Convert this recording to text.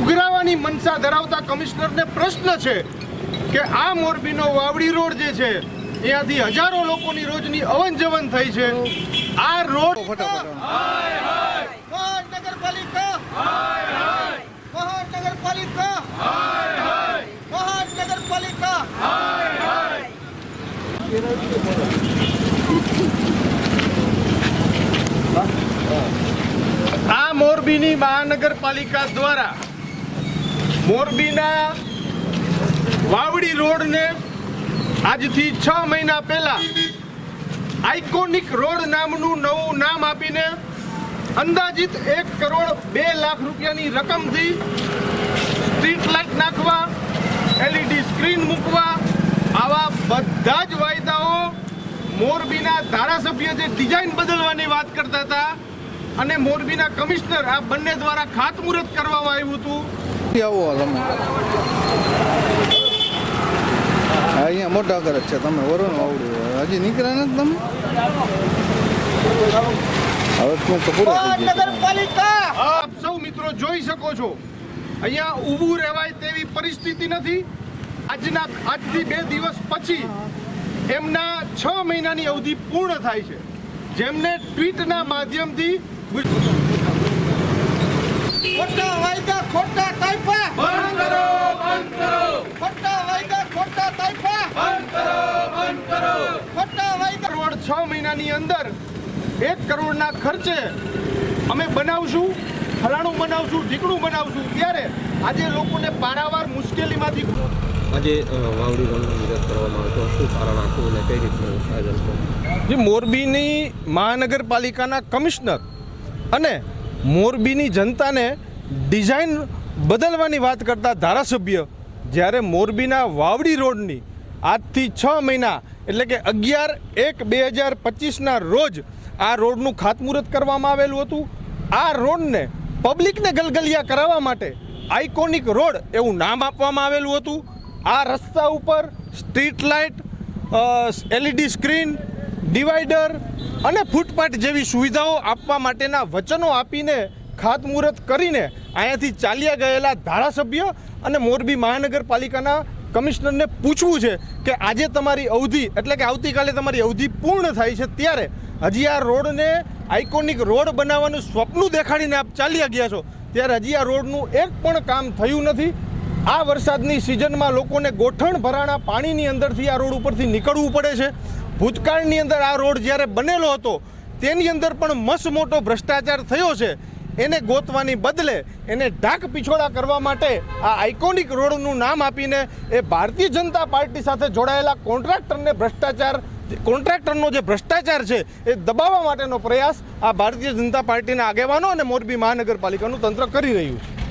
ઉઘરાવાની મનસા ધરાવતા કમિશનરને પ્રશ્ન છે કે આ મોરબીનો વાવડી રોડ જે છે ત્યાંથી હજારો લોકોની રોજની અવન જવન થઈ છે. આ રોડ ફટાફટ નગરપાલિકા. આ મોરબીની મહાનગરપાલિકા દ્વારા મોરબીના વાવડી રોડને આજથી છ મહિના પહેલા આઇકોનિક રોડ નામનું નવું નામ આપીને અંદાજિત એક કરોડ બે લાખ રૂપિયાની રકમથી સ્ટ્રીટ લાઇટ નાખવા, એલઈડી સ્ક્રીન મૂકવા, આવા બધા જ વાયદાઓ મોરબીના ધારાસભ્ય જે ડિઝાઇન બદલવાની વાત કરતા હતા અને મોરબીના કમિશનર આ બંને દ્વારા ખાતમુહૂર્ત કરવામાં આવ્યું હતું. આવો તમે. અહીંયા મોટા ઘર છે તમે વરુણ વાવડી હજી નીકળ્યા નથી તમે? હવે તું તો પૂરો આપ સૌ મિત્રો જોઈ શકો છો અહીંયા ઊભું રહેવાય તેવી પરિસ્થિતિ નથી. આજના આજથી બે દિવસ પછી એમના છ મહિનાની અવધિ પૂર્ણ થાય છે. જેમને ટ્વીટના માધ્યમથી ખોટા વાયદા ખોટા કાયફા બંધ કરો બંધ કરો. ખોટા વાયદા ખોટા કાયફા બંધ કરો બંધ કરો. ખોટા વાયદા. રોડ છ મહિનાની અંદર એક કરોડના ખર્ચે અમે બનાવશું ફલાણું બનાવશું ઢીકણું બનાવશું. ત્યારે આજે લોકોને પારાવાર મુશ્કેલીમાંથી આજે વાવડી વિરોધ આવ્યો હતો શું કારણ આખું અને કઈ રીતનું આયોજન જે મોરબીની મહાનગરપાલિકાના કમિશનર અને મોરબીની જનતાને ડિઝાઇન બદલવાની વાત કરતા ધારાસભ્ય જ્યારે મોરબીના વાવડી રોડની આજથી છ મહિના, એટલે કે અગિયાર એક બે હજાર પચીસના રોજ આ રોડનું ખાતમુહૂર્ત કરવામાં આવેલું હતું. આ રોડને પબ્લિકને ગલગલિયા કરાવવા માટે આઇકોનિક રોડ એવું નામ આપવામાં આવેલું હતું. આ રસ્તા ઉપર street light LED screen divider અને ફૂટપાથ જેવી સુવિધાઓ આપવા માટેના વચનો આપીને, ખાતમુહૂર્ત કરીને અહીંયાથી ચાલ્યા ગયેલા ધારાસભ્ય અને મોરબી મહાનગરપાલિકાના કમિશનરને પૂછવું છે કે આજે તમારી અવધિ, એટલે કે આવતીકાલે તમારી અવધિ પૂર્ણ થાય છે ત્યારે હજી આ રોડને આઇકોનિક રોડ બનાવવાનું સ્વપ્ન દેખાડીને આપ ચાલ્યા ગયા છો. ત્યારે હજી આ રોડનું એક પણ કામ થયું નથી. આ વરસાદની સિઝનમાં લોકોને ગોઠણ ભરાણા પાણીની અંદરથી આ રોડ ઉપરથી નીકળવું પડે છે. ભૂતકાળની અંદર આ રોડ જ્યારે બનેલો હતો, તેની અંદર પણ મસ્ત મોટો ભ્રષ્ટાચાર થયો છે. એને ગોતવાની બદલે એને ઢાક પીછોડા કરવા માટે આ આઇકોનિક રોડનું નામ આપીને એ ભારતીય જનતા પાર્ટી સાથે જોડાયેલા કોન્ટ્રાક્ટરને ભ્રષ્ટાચાર, કોન્ટ્રાક્ટરનો જે ભ્રષ્ટાચાર છે એ દબાવવા માટેનો પ્રયાસ આ ભારતીય જનતા પાર્ટીના આગેવાનો અને મોરબી મહાનગરપાલિકાનું તંત્ર કરી રહ્યું છે.